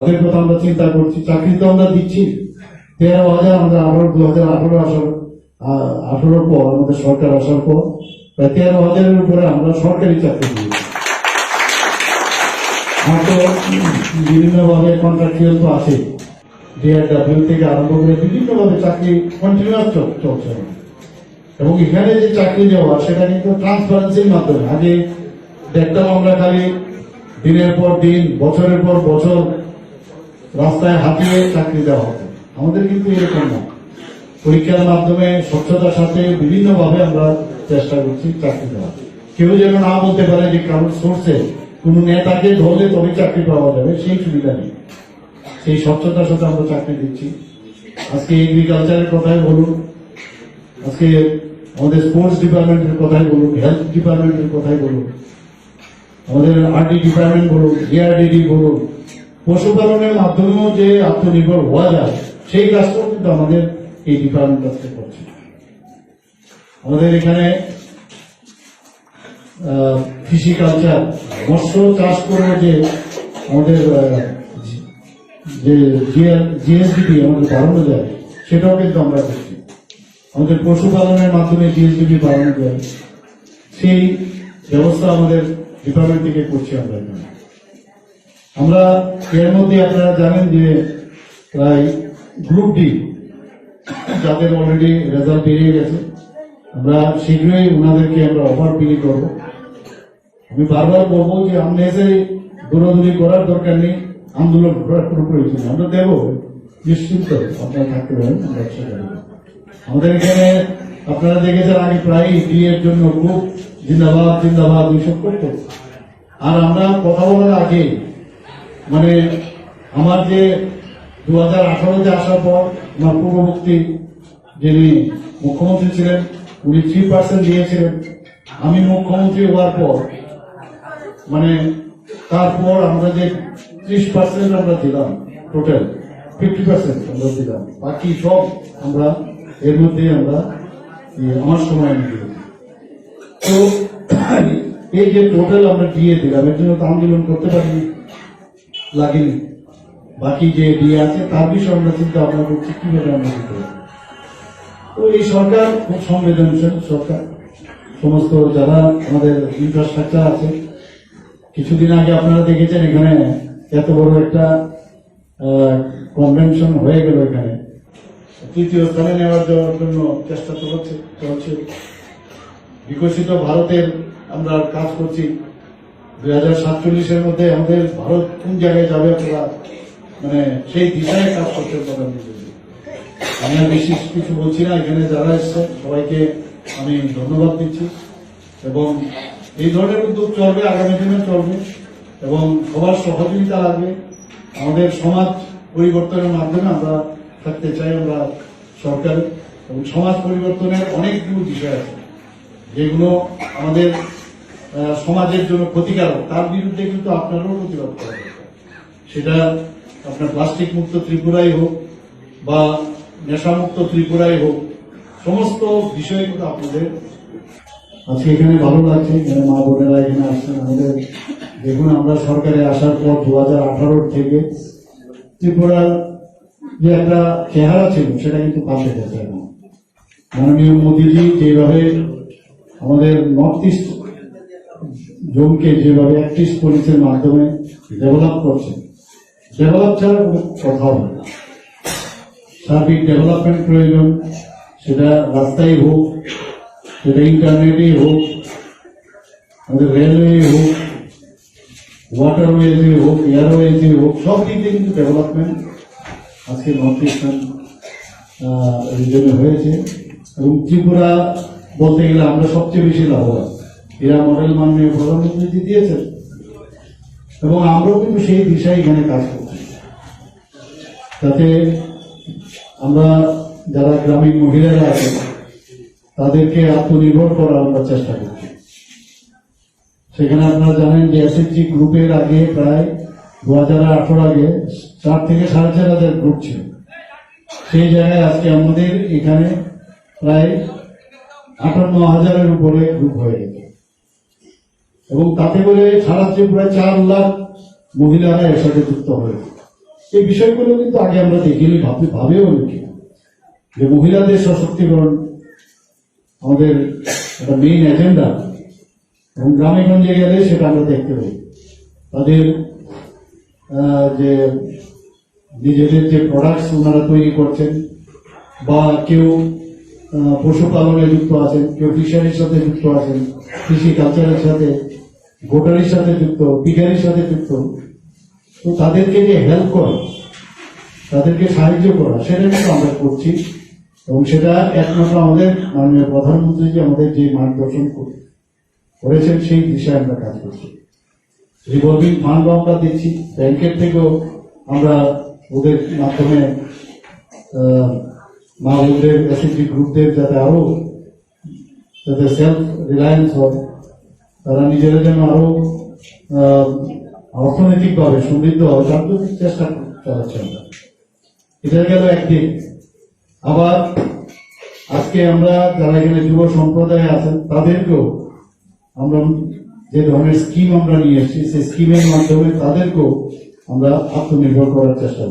তাদের কথা আমরা চিন্তা করছি, চাকরি তো আমরা দিচ্ছি। তেরো হাজার আমরা আঠারো, দু হাজার আঠারো আসার আঠারোর পর, আমাদের সরকার আসার পর, প্রায় তেরো হাজারের উপরে আমরা সরকারি চাকরি দিয়েছি বিভিন্নভাবে কন্ট্রাকচুয়াল তো আছে। ডিআরডাব্লিউ থেকে আরম্ভ করে বিভিন্নভাবে চাকরি কন্টিনিউয়াস চলছে। এবং এখানে যে চাকরি দেওয়া, সেটা কিন্তু ট্রান্সপারেন্সির মাধ্যমে। আগে দেখতাম আমরা খালি দিনের পর দিন, বছরের পর বছর রাস্তায় হাঁটিয়ে চাকরি দেওয়া হতো আমাদের কিন্তু এরকম না। পরীক্ষার মাধ্যমে স্বচ্ছতার সাথে বিভিন্নভাবে আমরা চেষ্টা করছি চাকরি দেওয়া কেউ যেন না বলতে পারে যে কারোর সোর্সে কোন নেতাকে ধরলে তবে চাকরি পাওয়া যাবে, সেই সুবিধা নেই। সেই স্বচ্ছতার সাথে আমরা চাকরি দিচ্ছি। আজকে এগ্রিকালচারের কথাই বলুন, আজকে আমাদের স্পোর্টস ডিপার্টমেন্টের কথাই বলুন হেলথ ডিপার্টমেন্টের কথাই বলুন, আমাদের আরডি ডিপার্টমেন্ট বলুন এআরডিডি বলুন পশুপালনের মাধ্যমেও যে আত্মনির্ভর হওয়া যায়, সেই কাজটাও কিন্তু আমাদের এই ডিপার্টমেন্ট আজকে করছে। আমাদের এখানে ফিসিকালচার মৎস্য চাষ করে যে আমাদের যে জিএসডিপি আমাদের বাড়ানো যায়, সেটাও কিন্তু আমরা করছি। আমাদের পশুপালনের মাধ্যমে জিএসডিপি বাড়ানো যায়, সেই ব্যবস্থা আমাদের ডিপার্টমেন্ট থেকে করছি আমরা এখানে। আমরা এর মধ্যে আপনারা জানেন যে প্রায় গ্রুপ ডি যাদের অলরেডি রেজাল্ট বেরিয়ে গেছে, আমরা শীঘ্রই ওনাদেরকে আমরা অফার বিলি করব। আমি বারবার বলব যে আননেসারি দৌড়াদৌড়ি করার দরকার নেই, আন্দোলন করার কোনো প্রয়োজন। আমরা দেবো নিশ্চিন্ত আপনারা থাকতে পারেন, আমরা আমাদের এখানে আপনারা দেখেছেন আগে প্রায় বিয়ের জন্য খুব জিন্দাবাদ জিন্দাবাদ, এইসব করতো। আর আমরা কথা বলার আগে মানে আমার যে দু হাজার আঠারোতে আসার পর আমার পূর্ববর্তী যিনি মুখ্যমন্ত্রী ছিলেন, উনি থ্রি পার্সেন্ট দিয়েছিলেন। আমি মুখ্যমন্ত্রী হওয়ার পর মানে তারপর আমরা যে ত্রিশ পার্সেন্ট আমরা দিলাম টোটাল ফিফটি পার্সেন্ট আমরা দিলাম। বাকি সব আমরা এর মধ্যে আমরা আমার সময় আমি দিয়েছি তো এই যে টোটাল আমরা দিয়ে দিলাম, এর জন্য তো আন্দোলন করতে পারিনি। লাগেনি। বাকি যে দিয়ে আছে, তার বিষয়ে আমরা চিন্তা ভাবনা করছি, কীভাবে আমরা তো এই সরকার খুব সংবেদনশীল সরকার। সমস্ত যারা আমাদের ইনফ্রাস্ট্রাকচার আছে, কিছুদিন আগে আপনারা দেখেছেন এখানে এত বড় একটা কনভেনশন হয়ে গেল এখানে। তৃতীয় স্থানে নেওয়ার জন্য চেষ্টা চলছে চলছে। বিকশিত ভারতের আমরা কাজ করছি। দুই হাজার সাতচল্লিশের মধ্যে আমাদের ভারত কোন জায়গায় যাবে আপনারা মানে সেই দিশায় কাজ করতে প্রধানমন্ত্রী আমি আর বেশি কিছু বলছি না, এখানে যারা এসছে সবাইকে আমি ধন্যবাদ দিচ্ছি। এবং এই ধরনের উদ্যোগ চলবে, আগামী দিনে চলবে। এবং সবার সহযোগিতা লাগবে। আমাদের সমাজ পরিবর্তনের মাধ্যমে আমরা থাকতে চাই, আমরা সরকার এবং সমাজ পরিবর্তনের অনেকগুলো বিষয় আছে। যেগুলো আমাদের সমাজের জন্য ক্ষতিকারক, তার বিরুদ্ধে কিন্তু আপনারও প্রতিবাদ করা সেটা আপনার প্লাস্টিক মুক্ত ত্রিপুরাই হোক বা নেশামুক্ত ত্রিপুরাই হোক, সমস্ত বিষয় কিন্তু আপনাদের আজকে এখানে ভালো লাগছে, এখানে মা বোনেরা এখানে আসছেন আমাদের। দেখুন, আমরা সরকারে আসার পর দু হাজার থেকে ত্রিপুরার যে একটা চেহারা ছিল, সেটা কিন্তু পাল্টে গেছে মাননীয় মোদীজি যেভাবে আমাদের নর্থ ইস্ট জোনকে যেভাবে অ্যাক্টিভ পুলিশের মাধ্যমে ডেভেলপ করছে ডেভেলপ ছাড়া কোনো কথা হবে না। সার্বিক ডেভেলপমেন্ট প্রয়োজন, সেটা রাস্তায় হোক, সেটা ইন্টারনেটে হোক, আমাদের রেলওয়ে হোক ওয়াটারওয়েজে হোক এয়ারওয়েজে হোক, সব দিক দিয়ে কিন্তু ডেভেলপমেন্ট আজকে নর্থ ইস্টার্ন রিজনে হয়েছে এবং ত্রিপুরা বলতে গেলে আমরা সবচেয়ে বেশি লাভবান এরা মডেল মাননীয় প্রধানমন্ত্রী দিয়েছেন। এবং আমরাও কিন্তু সেই দিশায় এখানে কাজ করছি। যাতে আমরা যারা গ্রামীণ মহিলারা আছেন, তাদেরকে আত্মনির্ভর করার আমরা চেষ্টা করছি। সেখানে আপনারা জানেন যে এসএসজি গ্রুপের আগে প্রায় দু হাজার আঠারো আগে চার থেকে সাড়ে চার হাজার গ্রুপ ছিল। সেই জায়গায় আজকে আমাদের এখানে প্রায় আটান্ন হাজারের উপরে গ্রুপ হয়ে গেছে। এবং তাতে করে সারা ত্রিপুরায় চার লাখ মহিলারা এর সাথে যুক্ত হয়েছে এই বিষয়গুলো কিন্তু আগে আমরা দেখিনি ভাবে ভাবেও দেখি না। যে মহিলাদের সশক্তিকরণ আমাদের একটা মেইন এজেন্ডা এবং গ্রামে গঞ্জে গেলে সেটা আমরা দেখতে পাই। তাদের যে নিজেদের যে প্রোডাক্টস ওনারা তৈরি করছেন বা কেউ পশুপালনে যুক্ত আছেন, কেউ ফিশারির সাথে যুক্ত আছেন, কৃষি কালচারের সাথে গোটারির সাথে যুক্ত পিকারির সাথে যুক্ত, তো তাদেরকে যে হেল্প করা, তাদেরকে সাহায্য করা, সেটা কিন্তু আমরা করছি। এবং সেটা একমাত্র আমাদের মাননীয় প্রধানমন্ত্রী যে আমাদের যে মার্গদর্শন করে- করেছেন, সেই দিশায় আমরা কাজ করছি। রিভলভিং ফান্ড আমরা দিচ্ছি ব্যাংকের থেকেও আমরা ওদের মাধ্যমে মা বোনদের এসএসজি গ্রুপদের যাতে আরও, যাতে সেলফ রিলায়েন্স হয় তারা নিজেরা যেন আরও অর্থনৈতিকভাবে সমৃদ্ধ হয় তার চেষ্টা চালাচ্ছি আমরা এটা গেল একদিক আবার আজকে আমরা যারা এখানে যুব সম্প্রদায় আছেন, তাদেরকেও আমরা যে ধরনের স্কিম আমরা নিয়ে এসেছি, সেই স্কিমের মাধ্যমে তাদেরকেও আমরা আত্মনির্ভর করার চেষ্টা।